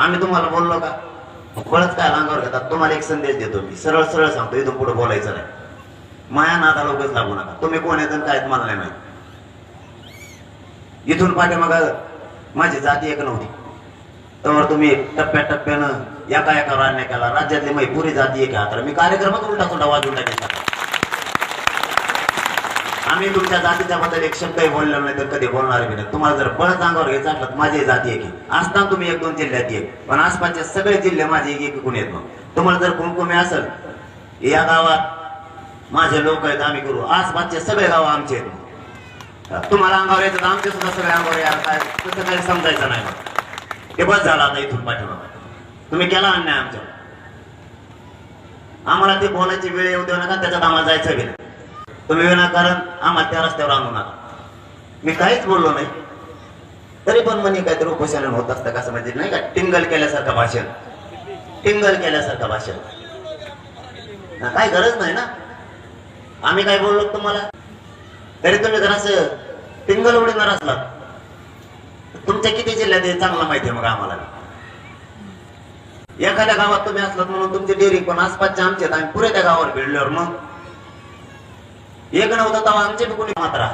आम्ही तुम्हाला बोललो का? बळच काय अंगावर घेतात? तुम्हाला एक संदेश देतो मी. सरळ सरळ सांगतो. इथून पुढे बोलायचं नाही. माया नादाला उगाच लागू नका. तुम्ही कोण येतं काय मला नाही माहीत. इथून पाठीमाग माझी जाती एक नव्हती. तर तुम्ही टप्प्या टप्प्यानं एका एका अन्याय केला. राज्यातली माही पुरी जाती एक हात तर मी कार्यक्रमात उलटा सुद्धा वाजून टाकेल. आम्ही तुमच्या जातीच्या बद्दल एक शब्दही बोललो नाही तर कधी बोलणार बी नाही. तुम्हाला जर बळच अंगावर घ्यायचं असलं तर माझी जाती एक आहे. असताना तुम्ही एक दोन जिल्ह्यात एक. पण आसपासचे सगळे जिल्हे माझे एक एक येत मग. तुम्हाला जर कुमकुमे असेल या गावात माझे लोक आहेत आम्ही करू. आसपासचे सगळे गाव आमचे आहेत. तुम्हाला अंगावर येतात आमचे सुद्धा सगळे अंगावर यार काय तसं काही समजायचं नाही मग. बस झालं आता इथून पाठीमाग. तुम्ही केला अन्याय आमच्या आम्हाला ते बोलायची वेळ येऊ देऊ नका त्याच्यात आम्हाला जायचं बी नाही. तुम्ही विनाकारण आम्हाला त्या रस्त्यावर आणू नका. मी काहीच बोललो नाही. तरी पण म्हणे काहीतरी उपोषण होत असतं कसं म्हणजे नाही का? टिंगल केल्यासारखं भाषण. टिंगल केल्यासारखं भाषण. काय गरज नाही ना. आम्ही काय बोललो तुम्हाला? तरी तुम्ही जरास टिंगल उडीणार असलात तुमच्या किती जिल्ह्यात आहे चांगला माहिती आहे मग आम्हाला? एखाद्या गावात तुम्ही असलात म्हणून तुमची डेअरी पण आसपासच्या आमच्यात आहेत. आम्ही पुरे त्या गावावर भिडल्यावर मग? एक नव्हतं तेव्हा आमचे बी कोणी मात्रा